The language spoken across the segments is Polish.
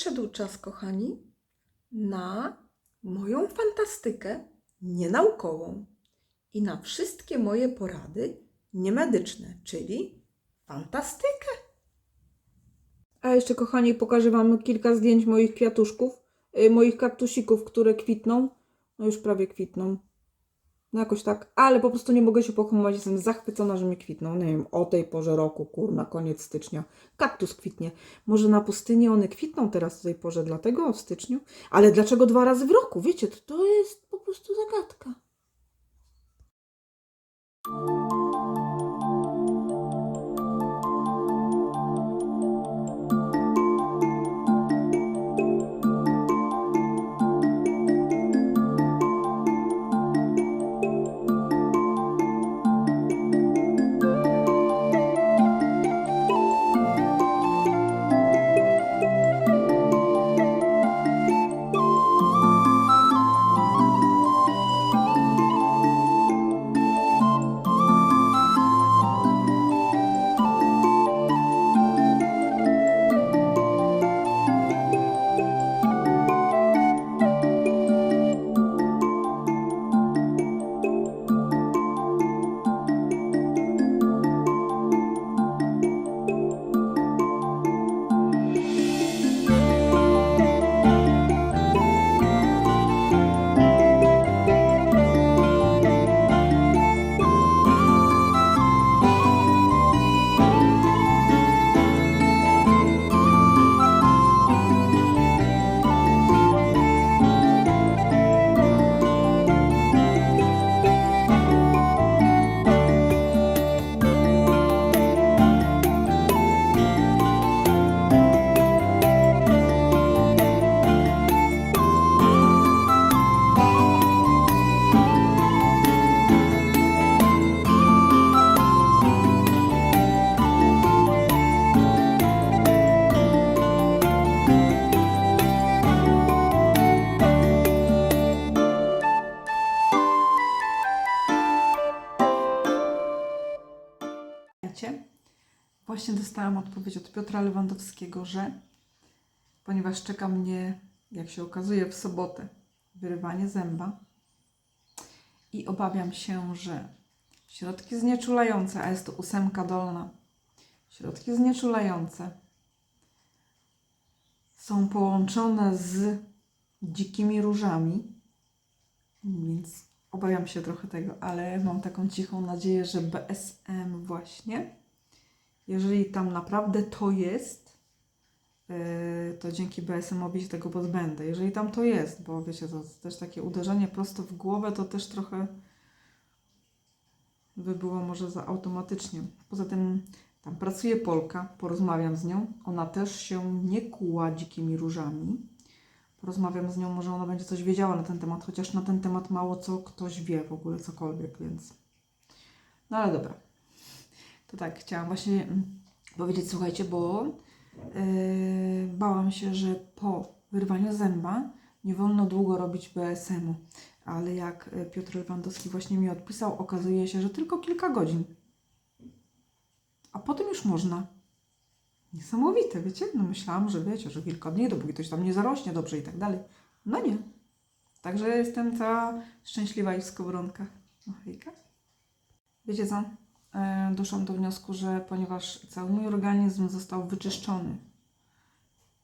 przyszedł czas, kochani, na moją fantastykę nienaukową i na wszystkie moje porady niemedyczne, czyli fantastykę. A jeszcze, kochani, pokażę Wam kilka zdjęć moich kwiatuszków, y, moich kaktusików, które kwitną. No już prawie kwitną. No jakoś tak, ale po prostu nie mogę się pohamować, jestem zachwycona, że mi kwitną. Nie wiem, o tej porze roku, kurna, koniec stycznia. Kaktus kwitnie. Może na pustyni one kwitną teraz w tej porze, dlatego w styczniu. Ale dlaczego dwa razy w roku? Wiecie, to, to jest po prostu zagadka. Dostałam odpowiedź od Piotra Lewandowskiego, że ponieważ czeka mnie, jak się okazuje, w sobotę wyrywanie zęba i obawiam się, że środki znieczulające, a jest to ósemka dolna, środki znieczulające są połączone z dzikimi różami, więc obawiam się trochę tego, ale mam taką cichą nadzieję, że BSM właśnie, jeżeli tam naprawdę to jest, yy, to dzięki BSM-owi się tego pozbędę. Jeżeli tam to jest, bo wiecie, to też takie uderzenie prosto w głowę, to też trochę by było może za automatycznie. Poza tym tam pracuje Polka, porozmawiam z nią. Ona też się nie kuła dzikimi różami. Porozmawiam z nią, może ona będzie coś wiedziała na ten temat, chociaż na ten temat mało co ktoś wie w ogóle cokolwiek, więc. No ale dobra. To tak, chciałam właśnie mm, powiedzieć, słuchajcie, bo yy, bałam się, że po wyrwaniu zęba nie wolno długo robić BSM-u. Ale jak y, Piotr Lewandowski właśnie mi odpisał, okazuje się, że tylko kilka godzin. A potem już można. Niesamowite, wiecie? No myślałam, że wiecie, że kilka dni, dopóki ktoś tam nie zarośnie dobrze i tak dalej. No nie. Także jestem cała szczęśliwa i w skowronkach. No hejka. Wiecie co? E, doszłam do wniosku, że ponieważ cały mój organizm został wyczyszczony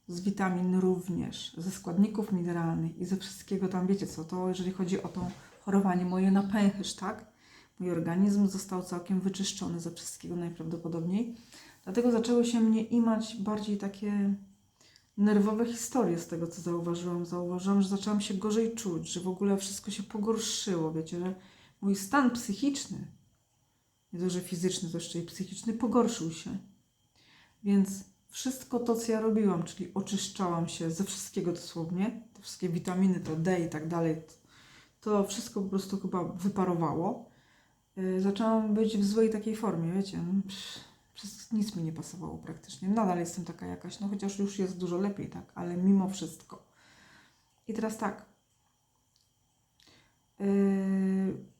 z witamin również, ze składników mineralnych i ze wszystkiego tam, wiecie co, to jeżeli chodzi o to chorowanie moje na pęcherz, tak? Mój organizm został całkiem wyczyszczony ze wszystkiego najprawdopodobniej. Dlatego zaczęły się mnie imać bardziej takie nerwowe historie z tego, co zauważyłam. Zauważyłam, że zaczęłam się gorzej czuć, że w ogóle wszystko się pogorszyło, wiecie, że mój stan psychiczny, nie to, że fizyczny, to jeszcze i psychiczny, pogorszył się. Więc wszystko to, co ja robiłam, czyli oczyszczałam się ze wszystkiego dosłownie, te wszystkie witaminy, to D i tak dalej, to wszystko po prostu chyba wyparowało. Yy, Zaczęłam być w złej takiej formie, wiecie. no, Przez nic mi nie pasowało praktycznie. Nadal jestem taka jakaś, no chociaż już jest dużo lepiej, tak, ale mimo wszystko. I teraz tak. Yy,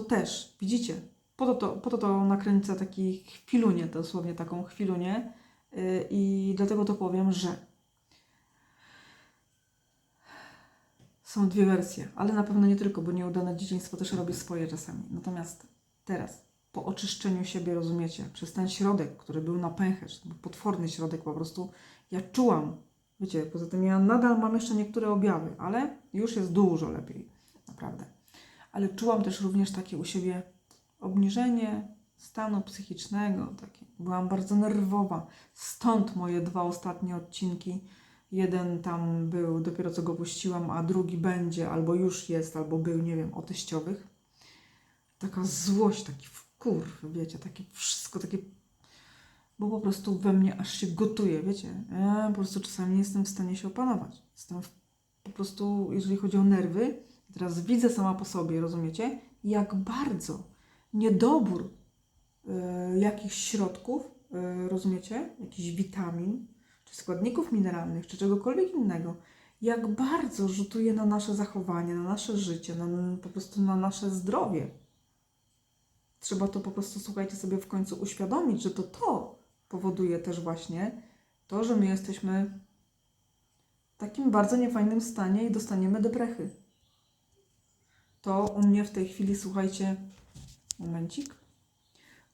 to też, widzicie, po to, to, po to, to nakręca taki chwilunię, dosłownie taką chwilunię y, i dlatego to powiem, że są dwie wersje, ale na pewno nie tylko, bo nieudane dzieciństwo też robi swoje czasami. Natomiast teraz, po oczyszczeniu siebie, rozumiecie, przez ten środek, który był na pęcherz, potworny środek po prostu, ja czułam, wiecie, poza tym ja nadal mam jeszcze niektóre objawy, ale już jest dużo lepiej, naprawdę. Ale czułam też również takie u siebie obniżenie stanu psychicznego, takie. Byłam bardzo nerwowa. Stąd moje dwa ostatnie odcinki. Jeden tam był, dopiero co go puściłam, a drugi będzie, albo już jest, albo był, nie wiem, o teściowych. Taka złość, taki wkurw, wiecie, takie wszystko, takie... Bo po prostu we mnie aż się gotuje, wiecie. Ja po prostu czasami nie jestem w stanie się opanować. Jestem po prostu, jeżeli chodzi o nerwy, teraz widzę sama po sobie, rozumiecie, jak bardzo niedobór y, jakichś środków, y, rozumiecie, jakichś witamin, czy składników mineralnych, czy czegokolwiek innego, jak bardzo rzutuje na nasze zachowanie, na nasze życie, na, po prostu na nasze zdrowie. Trzeba to po prostu, słuchajcie, sobie w końcu uświadomić, że to to powoduje też właśnie to, że my jesteśmy w takim bardzo niefajnym stanie i dostaniemy deprechy. To u mnie w tej chwili, słuchajcie, momencik.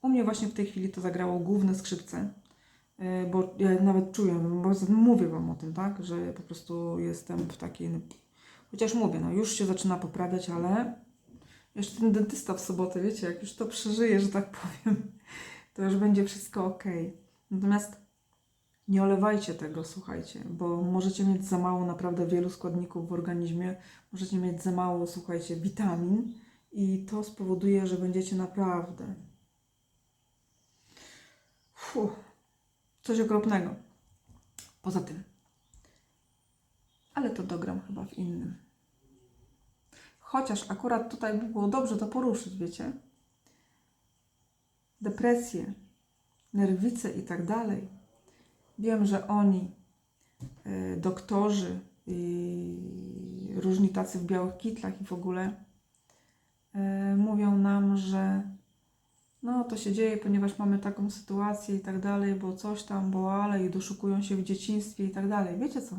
U mnie właśnie w tej chwili to zagrało główne skrzypce, yy, bo ja nawet czuję, bo mówię Wam o tym, tak, że po prostu jestem w takiej, no, chociaż mówię, no już się zaczyna poprawiać, ale jeszcze ten dentysta w sobotę, wiecie, jak już to przeżyję, że tak powiem, to już będzie wszystko ok. Natomiast nie olewajcie tego, słuchajcie, bo możecie mieć za mało naprawdę wielu składników w organizmie, możecie mieć za mało, słuchajcie, witamin i to spowoduje, że będziecie naprawdę Fuh, coś okropnego. Poza tym. Ale to dogram chyba w innym. Chociaż akurat tutaj by było dobrze to poruszyć, wiecie? Depresje, nerwice i tak dalej. Wiem, że oni, y, doktorzy różni tacy w białych kitlach i w ogóle, y, mówią nam, że no to się dzieje, ponieważ mamy taką sytuację i tak dalej, bo coś tam, bo ale i doszukują się w dzieciństwie i tak dalej. Wiecie co?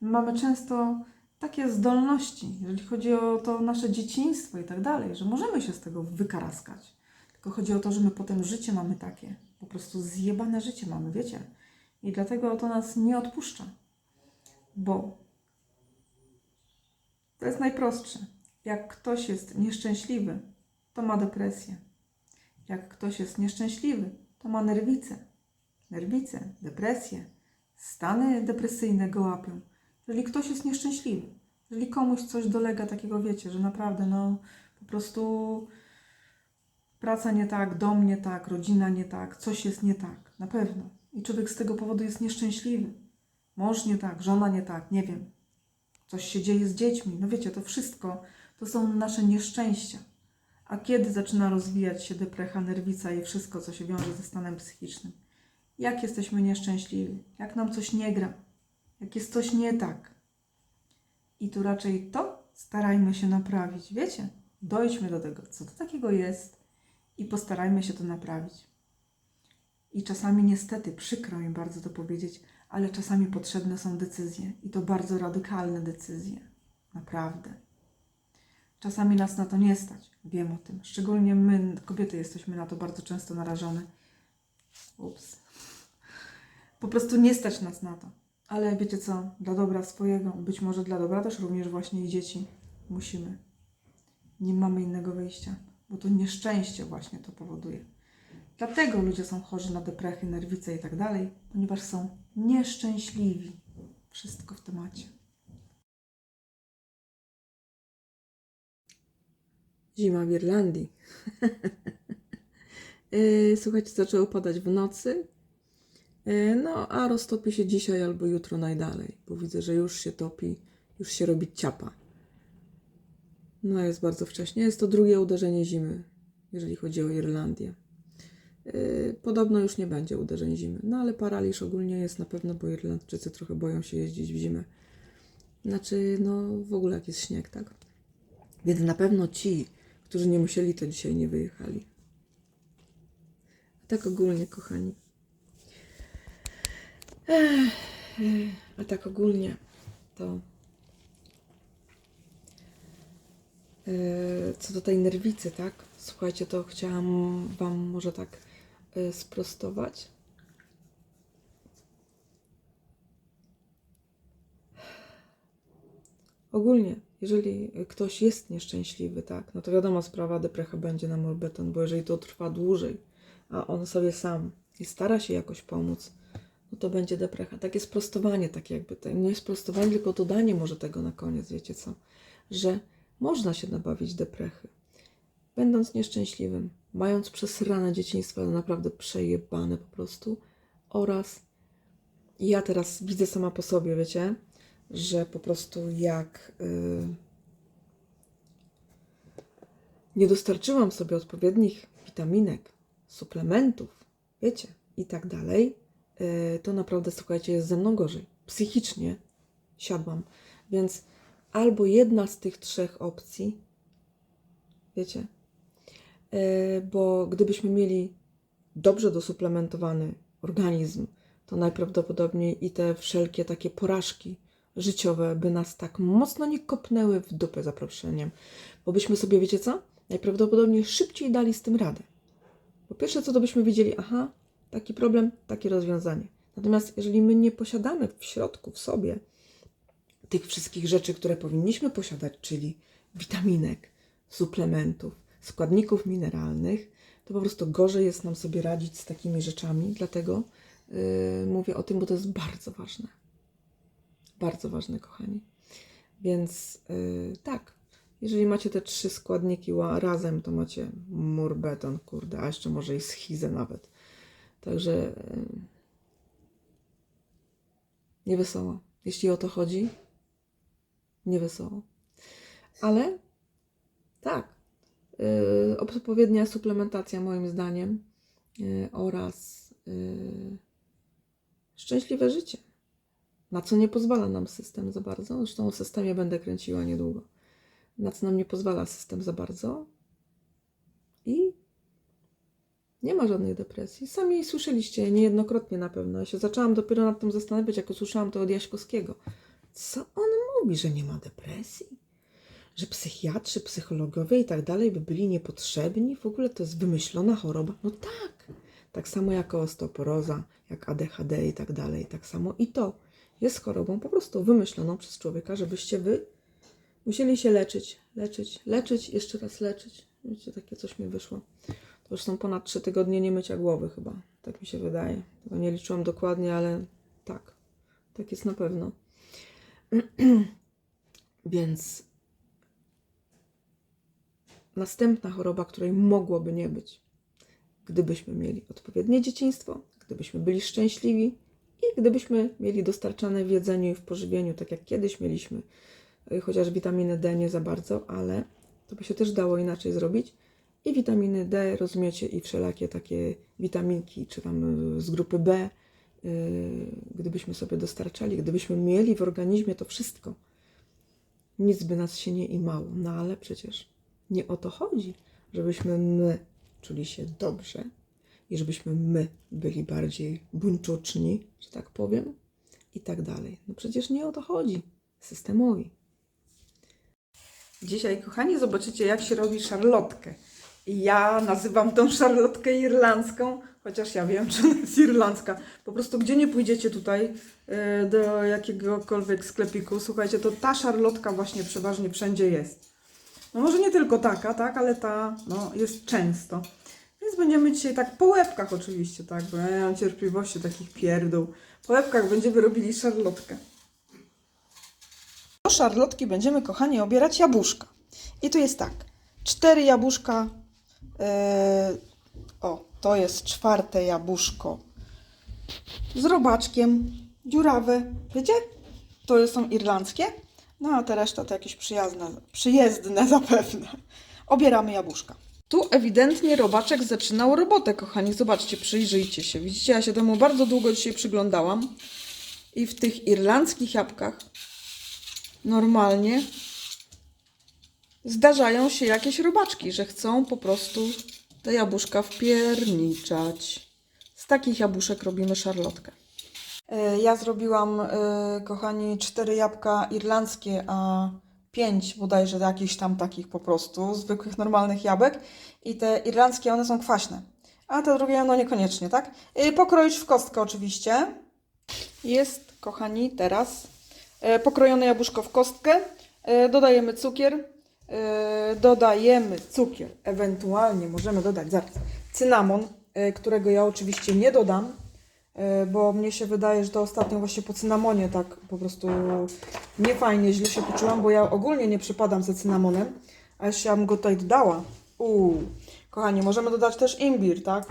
My mamy często takie zdolności, jeżeli chodzi o to nasze dzieciństwo i tak dalej, że możemy się z tego wykaraskać. Tylko chodzi o to, że my potem życie mamy takie, po prostu zjebane życie mamy, wiecie? I dlatego to nas nie odpuszcza. Bo to jest najprostsze. Jak ktoś jest nieszczęśliwy, to ma depresję. Jak ktoś jest nieszczęśliwy, to ma nerwice. Nerwice, depresje, stany depresyjne go łapią. Jeżeli ktoś jest nieszczęśliwy, jeżeli komuś coś dolega takiego, wiecie, że naprawdę, no, po prostu praca nie tak, dom nie tak, rodzina nie tak, coś jest nie tak, na pewno. I człowiek z tego powodu jest nieszczęśliwy. Mąż nie tak, żona nie tak, nie wiem. Coś się dzieje z dziećmi. No wiecie, to wszystko to są nasze nieszczęścia. A kiedy zaczyna rozwijać się deprecha, nerwica i wszystko, co się wiąże ze stanem psychicznym? Jak jesteśmy nieszczęśliwi? Jak nam coś nie gra? Jak jest coś nie tak? I tu raczej to starajmy się naprawić. Wiecie? Dojdźmy do tego, co to takiego jest i postarajmy się to naprawić. I czasami niestety, przykro mi bardzo to powiedzieć, ale czasami potrzebne są decyzje i to bardzo radykalne decyzje. Naprawdę. Czasami nas na to nie stać, wiem o tym. Szczególnie my, kobiety, jesteśmy na to bardzo często narażone. Ups. Po prostu nie stać nas na to. Ale wiecie co? Dla dobra swojego, być może dla dobra też również właśnie i dzieci, musimy. Nie mamy innego wyjścia, bo to nieszczęście właśnie to powoduje. Dlatego ludzie są chorzy na deprechy, nerwice i tak dalej, ponieważ są nieszczęśliwi. Wszystko w temacie. Zima w Irlandii. Yy, Słuchajcie, zaczęło padać w nocy. Yy, No, a roztopi się dzisiaj albo jutro najdalej, bo widzę, że już się topi, już się robi ciapa. No, jest bardzo wcześnie. Jest to drugie uderzenie zimy, jeżeli chodzi o Irlandię. Yy, Podobno już nie będzie uderzeń zimy, no ale paraliż ogólnie jest na pewno, bo Irlandczycy trochę boją się jeździć w zimę. Znaczy, no w ogóle jak jest śnieg, tak? Więc na pewno ci, którzy nie musieli, to dzisiaj nie wyjechali. A tak ogólnie, kochani. A tak ogólnie, to Yy, Co do tej nerwicy, tak? Słuchajcie, to chciałam Wam może tak sprostować. Ogólnie, jeżeli ktoś jest nieszczęśliwy, tak, no to wiadomo, sprawa deprecha będzie na morbeton, bo jeżeli to trwa dłużej, a on sobie sam i stara się jakoś pomóc, no to będzie deprecha. Takie sprostowanie, tak jakby, to nie sprostowanie, tylko dodanie może tego na koniec, wiecie co, że można się nabawić deprechy, będąc nieszczęśliwym, mając przesrane dzieciństwo, naprawdę przejebane po prostu, oraz ja teraz widzę sama po sobie, wiecie, że po prostu jak y, nie dostarczyłam sobie odpowiednich witaminek, suplementów, wiecie, i tak dalej, y, to naprawdę, słuchajcie, jest ze mną gorzej. Psychicznie siadłam. Więc albo jedna z tych trzech opcji, wiecie, bo gdybyśmy mieli dobrze dosuplementowany organizm, to najprawdopodobniej i te wszelkie takie porażki życiowe by nas tak mocno nie kopnęły w dupę zaproszeniem, bo byśmy sobie, wiecie co, najprawdopodobniej szybciej dali z tym radę. Po pierwsze, co to byśmy wiedzieli, aha, taki problem, takie rozwiązanie. Natomiast jeżeli my nie posiadamy w środku, w sobie tych wszystkich rzeczy, które powinniśmy posiadać, czyli witaminek, suplementów, składników mineralnych, to po prostu gorzej jest nam sobie radzić z takimi rzeczami. Dlatego yy, mówię o tym, bo to jest bardzo ważne. Bardzo ważne, kochani. Więc yy, tak, jeżeli macie te trzy składniki ła- razem, to macie mur beton, kurde, a jeszcze może i schizę nawet. Także yy, nie wesoło. Jeśli o to chodzi, nie wesoło. Ale tak, odpowiednia suplementacja moim zdaniem yy, oraz yy, szczęśliwe życie, na co nie pozwala nam system za bardzo. Zresztą o systemie będę kręciła niedługo. Na co nam nie pozwala system za bardzo. I nie ma żadnej depresji. Sami słyszeliście niejednokrotnie na pewno. Ja się zaczęłam dopiero nad tym zastanawiać, jak usłyszałam to od Jaśkowskiego. Co on mówi, że nie ma depresji? Że psychiatrzy, psychologowie i tak dalej by byli niepotrzebni? W ogóle to jest wymyślona choroba? No tak. Tak samo jak osteoporoza, jak ADHD i tak dalej. Tak samo i to jest chorobą po prostu wymyśloną przez człowieka, żebyście wy musieli się leczyć, leczyć, leczyć, jeszcze raz leczyć. Wiecie, takie coś mi wyszło. To już są ponad trzy tygodnie nie mycia głowy chyba. Tak mi się wydaje. Tego nie liczyłam dokładnie, ale tak. Tak jest na pewno. Więc następna choroba, której mogłoby nie być, gdybyśmy mieli odpowiednie dzieciństwo, gdybyśmy byli szczęśliwi i gdybyśmy mieli dostarczane w jedzeniu i w pożywieniu, tak jak kiedyś mieliśmy, y, chociaż witaminy D nie za bardzo, ale to by się też dało inaczej zrobić. I witaminy D, rozumiecie, i wszelakie takie witaminki, czy tam y, z grupy B, y, gdybyśmy sobie dostarczali, gdybyśmy mieli w organizmie to wszystko, nic by nas się nie imało. No ale przecież nie o to chodzi, żebyśmy my czuli się dobrze i żebyśmy my byli bardziej buńczuczni, że tak powiem, i tak dalej. No przecież nie o to chodzi systemowi. Dzisiaj, kochani, zobaczycie, jak się robi szarlotkę. Ja nazywam tą szarlotkę irlandzką, chociaż ja wiem, czy ona jest irlandzka. Po prostu, gdzie nie pójdziecie tutaj e, do jakiegokolwiek sklepiku, słuchajcie, to ta szarlotka właśnie przeważnie wszędzie jest. No może nie tylko taka, tak, ale ta no, jest często. Więc będziemy dzisiaj tak po łebkach oczywiście, tak, bo ja nie mam cierpliwości takich pierdół. Po łebkach będziemy robili szarlotkę. Do szarlotki będziemy, kochani, obierać jabłuszka. I tu jest tak, cztery jabłuszka, e, o, to jest czwarte jabłuszko z robaczkiem, dziurawe, wiecie? To są irlandzkie, no a te reszta to jakieś przyjazne, przyjezdne zapewne. Obieramy jabłuszka. Tu ewidentnie robaczek zaczynał robotę, kochani. Zobaczcie, przyjrzyjcie się. Widzicie, ja się temu bardzo długo dzisiaj przyglądałam. I w tych irlandzkich jabłkach normalnie zdarzają się jakieś robaczki, że chcą po prostu te jabłuszka wpierniczać. Z takich jabłuszek robimy szarlotkę. E, Ja zrobiłam, e, kochani, cztery jabłka irlandzkie, a pięć bodajże jakichś tam takich po prostu, zwykłych, normalnych jabłek i te irlandzkie, one są kwaśne. A te drugie, no niekoniecznie, tak? Yy, pokroić w kostkę oczywiście. Jest, kochani, teraz e, pokrojone jabłuszko w kostkę. E, dodajemy cukier. E, dodajemy cukier. Ewentualnie możemy dodać zaraz cynamon, e, którego ja oczywiście nie dodam, e, bo mnie się wydaje, że to ostatnio właśnie po cynamonie tak po prostu niefajnie, źle się poczułam, bo ja ogólnie nie przypadam za cynamonem, a jeszcze ja bym go tutaj dodała. Uuu, kochani, możemy dodać też imbir, tak?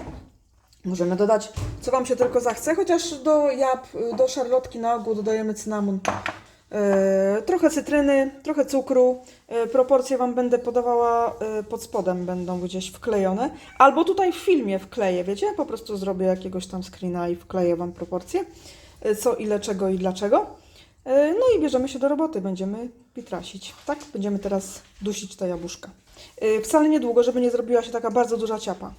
Możemy dodać, co Wam się tylko zachce, chociaż do jab, do szarlotki na ogół dodajemy cynamon. E, trochę cytryny, trochę cukru. E, proporcje Wam będę podawała e, pod spodem, będą gdzieś wklejone. Albo tutaj w filmie wkleję, wiecie? Po prostu zrobię jakiegoś tam screena i wkleję Wam proporcje. Co, ile, czego i dlaczego. No i bierzemy się do roboty, będziemy pitrasić. Tak? Będziemy teraz dusić te jabłuszka. Wcale niedługo, żeby nie zrobiła się taka bardzo duża ciapa.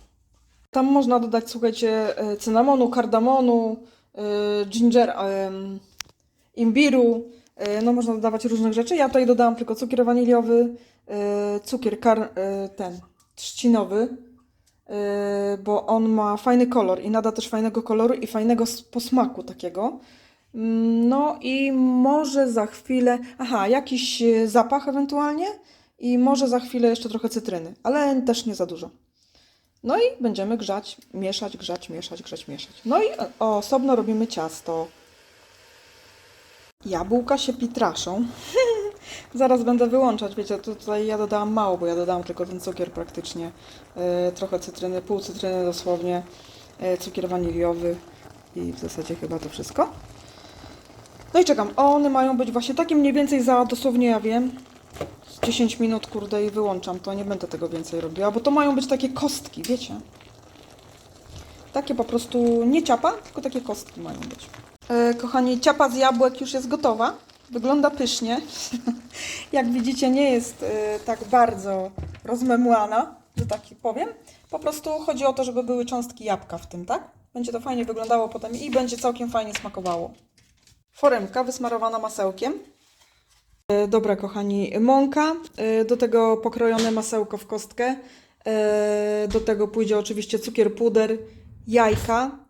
Tam można dodać, słuchajcie, cynamonu, kardamonu, ginger, imbiru. E, No można dodawać różnych rzeczy. Ja tutaj dodałam tylko cukier waniliowy, e, cukier kar, e, ten trzcinowy, bo on ma fajny kolor i nada też fajnego koloru i fajnego posmaku takiego. Mm, No i może za chwilę, aha, jakiś zapach ewentualnie i może za chwilę jeszcze trochę cytryny, ale też nie za dużo. No i będziemy grzać, mieszać, grzać, mieszać, grzać, mieszać. No i osobno robimy ciasto. Jabłka się pitraszą. Zaraz będę wyłączać, wiecie, tu- tutaj ja dodałam mało, bo ja dodałam tylko ten cukier praktycznie. E, trochę cytryny, pół cytryny dosłownie, e, cukier waniliowy i w zasadzie chyba to wszystko. No i czekam. One mają być właśnie takie mniej więcej za dosłownie, ja wiem, z 10 minut, kurde, i wyłączam to. Nie będę tego więcej robiła, bo to mają być takie kostki, wiecie? Takie po prostu nie ciapa, tylko takie kostki mają być. E, kochani, ciapa z jabłek już jest gotowa. Wygląda pysznie. Jak widzicie, nie jest e, tak bardzo rozmemłana, że tak powiem. Po prostu chodzi o to, żeby były cząstki jabłka w tym, tak? Będzie to fajnie wyglądało potem i będzie całkiem fajnie smakowało. Foremka wysmarowana masełkiem. E, Dobra, kochani, mąka, do tego pokrojone masełko w kostkę, do tego pójdzie oczywiście cukier puder, jajka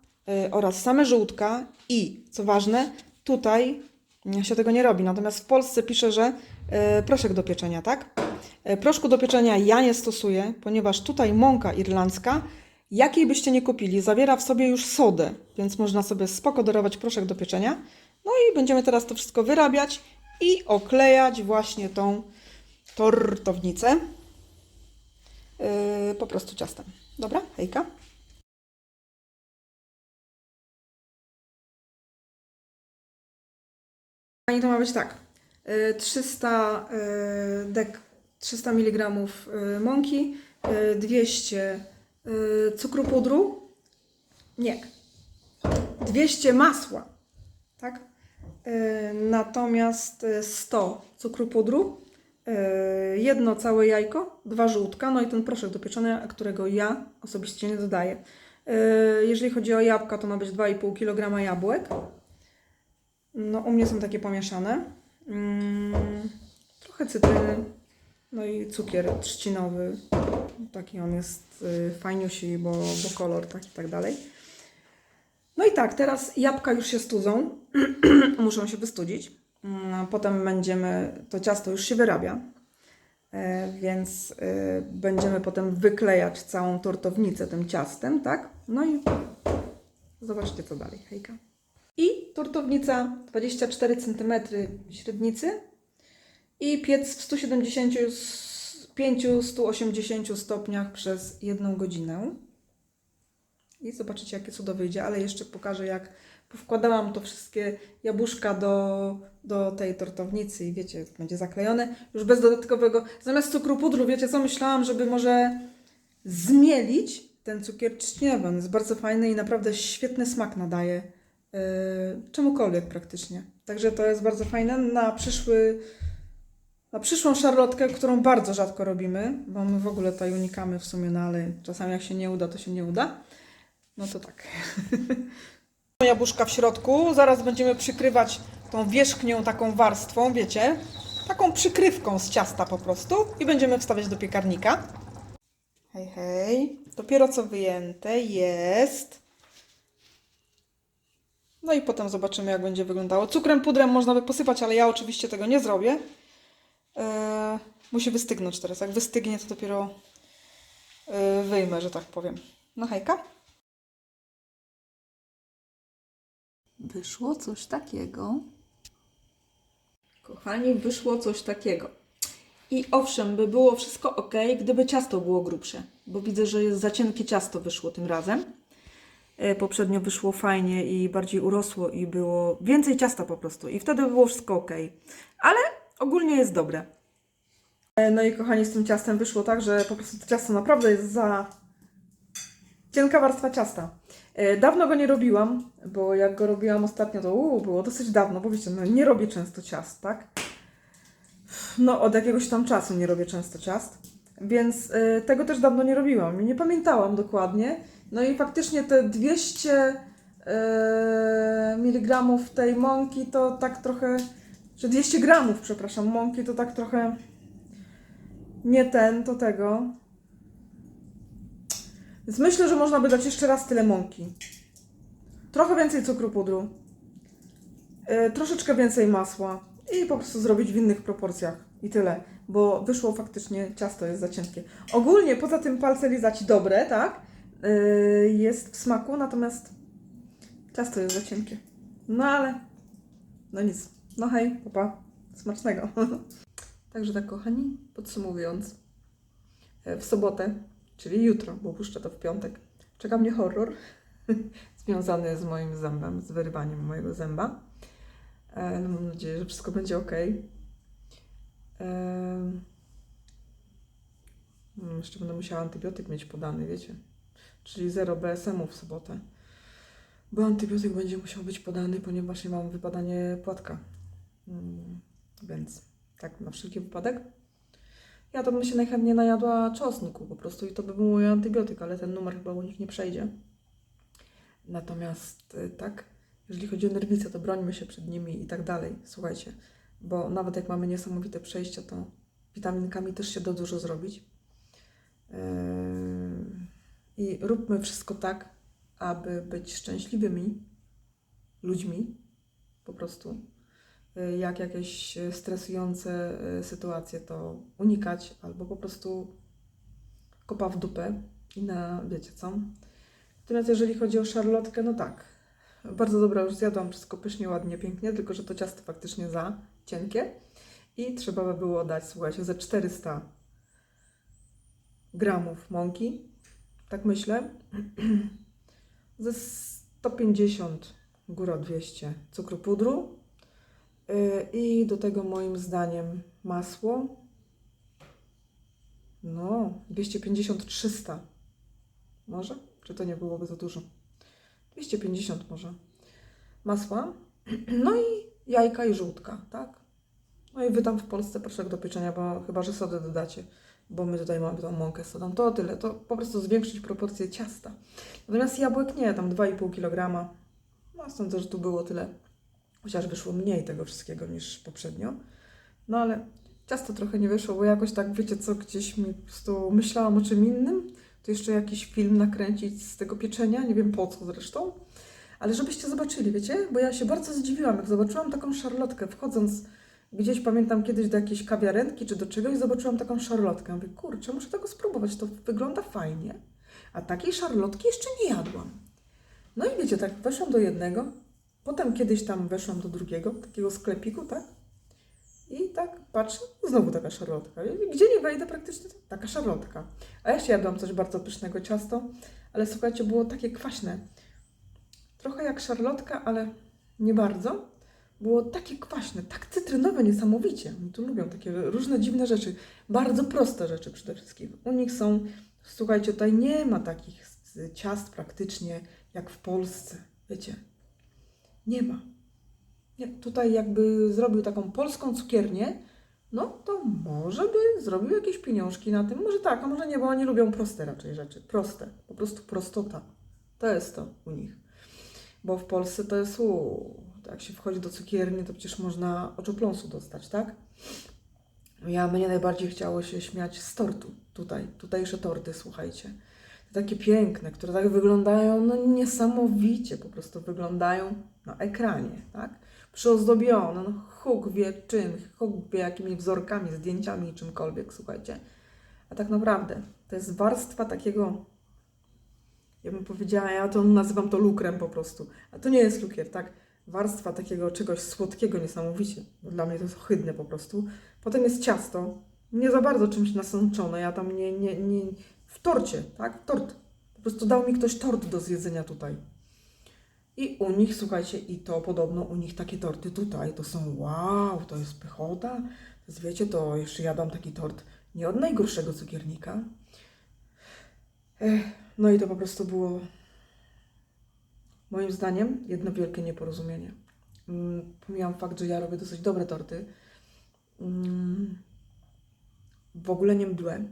oraz same żółtka i, co ważne, tutaj się tego nie robi, natomiast w Polsce pisze, że e, proszek do pieczenia, tak? E, Proszku do pieczenia ja nie stosuję, ponieważ tutaj mąka irlandzka, jakiej byście nie kupili, zawiera w sobie już sodę, więc można sobie spoko darować proszek do pieczenia. No i będziemy teraz to wszystko wyrabiać i oklejać właśnie tą tortownicę yy, po prostu ciastem. Dobra, hejka. I to ma być tak. yy, 300 yy, dek, 300 mg mąki, yy, 200 yy, cukru pudru. Nie. 200 masła. Tak? Yy, Natomiast yy, 100 cukru pudru, jedno całe jajko, dwa żółtka, no i ten proszek do pieczenia, którego ja osobiście nie dodaję. Jeżeli chodzi o jabłka, to ma być 2,5 kg jabłek. No, u mnie są takie pomieszane. Mm, trochę cytryny, no i cukier trzcinowy. Taki on jest y, fajniusi, bo, bo kolor tak i tak dalej. No i tak, teraz jabłka już się studzą. Muszą się wystudzić. Mm, Potem będziemy, to ciasto już się wyrabia. E, Więc y, będziemy potem wyklejać całą tortownicę tym ciastem, tak? No i zobaczcie co dalej. Hejka. I tortownica 24 cm średnicy i piec w 175-180 stopniach przez jedną godzinę. I zobaczycie, jakie cudo wyjdzie, ale jeszcze pokażę, jak wkładałam to wszystkie jabłuszka do, do tej tortownicy i wiecie, będzie zaklejone już bez dodatkowego, zamiast cukru pudru, wiecie co, myślałam, żeby może zmielić ten cukier trzcinowy. On jest bardzo fajny i naprawdę świetny smak nadaje czemukolwiek praktycznie. Także to jest bardzo fajne na przyszły na przyszłą szarlotkę, którą bardzo rzadko robimy, bo my w ogóle tutaj unikamy w sumie, no ale czasami jak się nie uda, to się nie uda. No to tak. Jabłuszka w środku. Zaraz będziemy przykrywać tą wierzchnią taką warstwą, wiecie. taką przykrywką z ciasta po prostu i będziemy wstawiać do piekarnika. Hej, hej. Dopiero co wyjęte jest. No i potem zobaczymy, jak będzie wyglądało. Cukrem, pudrem można by posypać, ale ja oczywiście tego nie zrobię. Eee, musi wystygnąć teraz. Jak wystygnie, to dopiero eee, wyjmę, że tak powiem. No hejka. Wyszło coś takiego. Kochani, wyszło coś takiego. I owszem, by było wszystko ok, gdyby ciasto było grubsze, bo widzę, że jest za cienkie ciasto wyszło tym razem. E, Poprzednio wyszło fajnie i bardziej urosło i było więcej ciasta po prostu i wtedy by było wszystko ok. Ale ogólnie jest dobre. E, No i kochani, z tym ciastem wyszło tak, że po prostu to ciasto naprawdę jest za cienka warstwa ciasta. E, Dawno go nie robiłam, bo jak go robiłam ostatnio, to uu, było dosyć dawno, bo wiecie, no, nie robię często ciast, tak? No, od jakiegoś tam czasu nie robię często ciast, więc tego też dawno nie robiłam nie pamiętałam dokładnie. No i faktycznie te 200 y, miligramów tej mąki to tak trochę, że 200 gramów, przepraszam, mąki to tak trochę nie ten, to tego. Więc myślę, że można by dać jeszcze raz tyle mąki. Trochę więcej cukru pudru. Y, troszeczkę więcej masła i po prostu zrobić w innych proporcjach i tyle, bo wyszło faktycznie ciasto jest za cienkie. Ogólnie poza tym palce lizać dobre, tak? Y, jest w smaku, natomiast ciasto jest za cienkie. No ale no nic. No hej, papa. Smacznego. Także tak kochani, podsumowując, e, w sobotę, czyli jutro, bo puszczę to w piątek, czeka mnie horror związany z moim zębem, z wyrywaniem mojego zęba. E, No mam nadzieję, że wszystko będzie ok. Mm, Jeszcze będę musiała antybiotyk mieć podany, wiecie? Czyli zero BSM-u w sobotę. Bo antybiotyk będzie musiał być podany, ponieważ nie mam wypadanie płatka. Mm, Więc tak, na wszelki wypadek. Ja to bym się najchętniej najadła czosnku po prostu i to by był mój antybiotyk, ale ten numer chyba u nich nie przejdzie. Natomiast y, tak, jeżeli chodzi o nerwice, to brońmy się przed nimi i tak dalej. Słuchajcie, bo nawet jak mamy niesamowite przejścia, to witaminkami też się da dużo zrobić. Yy, I róbmy wszystko tak, aby być szczęśliwymi ludźmi, po prostu. Yy, Jak jakieś yy, stresujące yy, sytuacje, to unikać albo po prostu kopa w dupę i na wiecie co. Natomiast jeżeli chodzi o szarlotkę, no tak, bardzo dobra, już zjadłam wszystko pysznie, ładnie, pięknie, tylko że to ciasto faktycznie za cienkie i trzeba by było dać, słuchajcie, ze 400 gramów mąki, tak myślę, ze 150, góra 200 cukru pudru. Yy, i do tego moim zdaniem masło, no 250-300 może, czy to nie byłoby za dużo? 250 może. Masła, no i jajka i żółtka, tak? No i wy tam w Polsce proszek do pieczenia, bo chyba, że sodę dodacie, bo my tutaj mamy tą mąkę sodą, to tyle, to po prostu zwiększyć proporcje ciasta. Natomiast jabłek nie, tam 2,5 kg, no sądzę, że tu było tyle, chociaż wyszło mniej tego wszystkiego niż poprzednio, no ale ciasto trochę nie wyszło, bo jakoś tak, wiecie co, gdzieś mi po prostu myślałam o czym innym, to jeszcze jakiś film nakręcić z tego pieczenia, nie wiem po co zresztą, ale żebyście zobaczyli, wiecie, bo ja się bardzo zdziwiłam, jak zobaczyłam taką szarlotkę, wchodząc gdzieś, pamiętam kiedyś do jakiejś kawiarenki czy do czegoś, zobaczyłam taką szarlotkę. Mówię, kurczę, muszę tego spróbować, to wygląda fajnie. A takiej szarlotki jeszcze nie jadłam. No i wiecie, tak weszłam do jednego, potem kiedyś tam weszłam do drugiego, takiego sklepiku, tak? I tak patrzę, znowu taka szarlotka. Gdzie nie wejdę, praktycznie taka szarlotka. A ja się jadłam coś bardzo pysznego ciasto, ale słuchajcie, było takie kwaśne. Trochę jak szarlotka, ale nie bardzo. Było takie kwaśne, tak cytrynowe niesamowicie. Oni tu lubią takie różne dziwne rzeczy. Bardzo proste rzeczy przede wszystkim. U nich są, słuchajcie, tutaj nie ma takich ciast praktycznie jak w Polsce. Wiecie, nie ma. Nie, tutaj jakby zrobił taką polską cukiernię, no to może by zrobił jakieś pieniążki na tym. Może tak, a może nie, bo oni lubią proste raczej rzeczy. Proste, po prostu prostota. To jest to u nich. Bo w Polsce to jest, uuu, jak się wchodzi do cukierni, to przecież można oczopląsu dostać, tak? Ja, mnie najbardziej chciało się śmiać z tortu. Tutaj, tutejsze torty, słuchajcie. Takie piękne, które tak wyglądają, no niesamowicie po prostu wyglądają na ekranie, tak? Przyozdobione, no huk wie czym, huk wie jakimi wzorkami, zdjęciami czymkolwiek, słuchajcie. A tak naprawdę to jest warstwa takiego, ja bym powiedziała, ja to nazywam to lukrem po prostu. A to nie jest lukier, tak? Warstwa takiego czegoś słodkiego niesamowicie. Dla mnie to jest ohydne po prostu. Potem jest ciasto, nie za bardzo czymś nasączone. Ja tam nie, nie, nie, w torcie, tak? Tort. Po prostu dał mi ktoś tort do zjedzenia tutaj. I u nich, słuchajcie, i to podobno u nich takie torty tutaj to są wow, to jest pychota. Jest, wiecie, to jeszcze jadam taki tort nie od najgorszego cukiernika. Ech, no i to po prostu było moim zdaniem jedno wielkie nieporozumienie. Mm, Pomijam fakt, że ja robię dosyć dobre torty. Mm, W ogóle nie mdłe,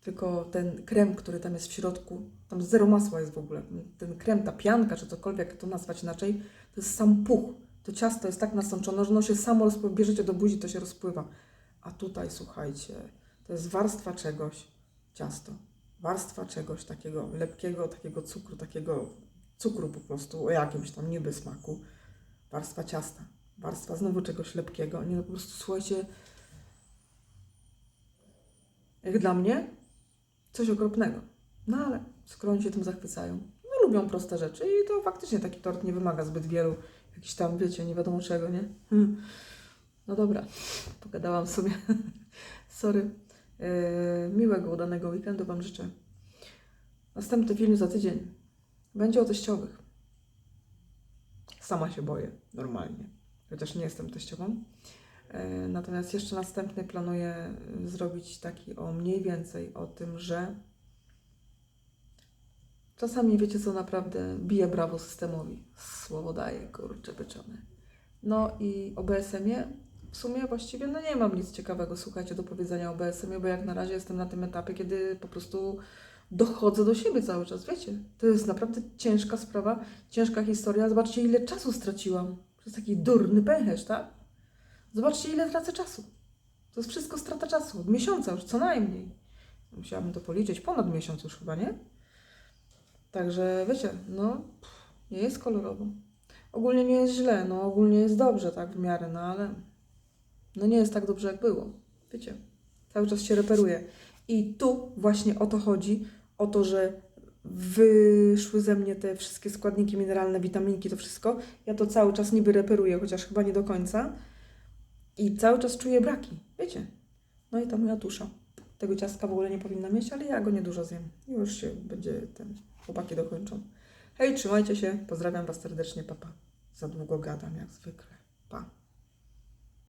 tylko ten krem, który tam jest w środku, tam zero masła jest w ogóle. Ten krem, ta pianka, czy cokolwiek to nazwać inaczej, to jest sam puch. To ciasto jest tak nasączone, że ono się samo rozpływa. Bierzecie do buzi, to się rozpływa. A tutaj, słuchajcie, to jest warstwa czegoś, ciasto. Warstwa czegoś takiego lepkiego, takiego cukru, takiego cukru po prostu o jakimś tam niby smaku. Warstwa ciasta. Warstwa znowu czegoś lepkiego. Nie no, po prostu słuchajcie, jak dla mnie, coś okropnego. No ale skoro oni się tym zachwycają, no lubią proste rzeczy i to faktycznie taki tort nie wymaga zbyt wielu jakichś tam, wiecie, nie wiadomo czego, nie? Hmm. No dobra, pogadałam sobie. Sorry. Yy, miłego, udanego weekendu Wam życzę. Następny film za tydzień będzie o teściowych. Sama się boję, normalnie. Chociaż nie jestem teściową. E, Natomiast jeszcze następny planuję zrobić taki o mniej więcej o tym, że czasami wiecie co naprawdę bije brawo systemowi. Słowo daje, kurczę pieczone. No i o BSM-ie w sumie właściwie no nie mam nic ciekawego, słuchajcie, do powiedzenia o BSM-ie, bo jak na razie jestem na tym etapie, kiedy po prostu dochodzę do siebie cały czas, wiecie. To jest naprawdę ciężka sprawa, ciężka historia. Zobaczcie, ile czasu straciłam przez taki durny pęcherz, tak? Zobaczcie, ile tracę czasu. To jest wszystko strata czasu. Miesiąca już, co najmniej. Musiałabym to policzyć. Ponad miesiąc już chyba, nie? Także, wiecie, no, pff, nie jest kolorowo. Ogólnie nie jest źle, no ogólnie jest dobrze, tak, w miarę, no ale no nie jest tak dobrze, jak było. Wiecie, cały czas się reperuje. I tu właśnie o to chodzi, o to, że wyszły ze mnie te wszystkie składniki mineralne, witaminki, to wszystko. Ja to cały czas niby reperuję, chociaż chyba nie do końca. I cały czas czuję braki, wiecie. No i ta moja tusza. Tego ciastka w ogóle nie powinna mieć, ale ja go niedużo zjem. Już się będzie ten, chłopaki dokończą. Hej, trzymajcie się, pozdrawiam Was serdecznie, papa. Za długo gadam, jak zwykle. Pa.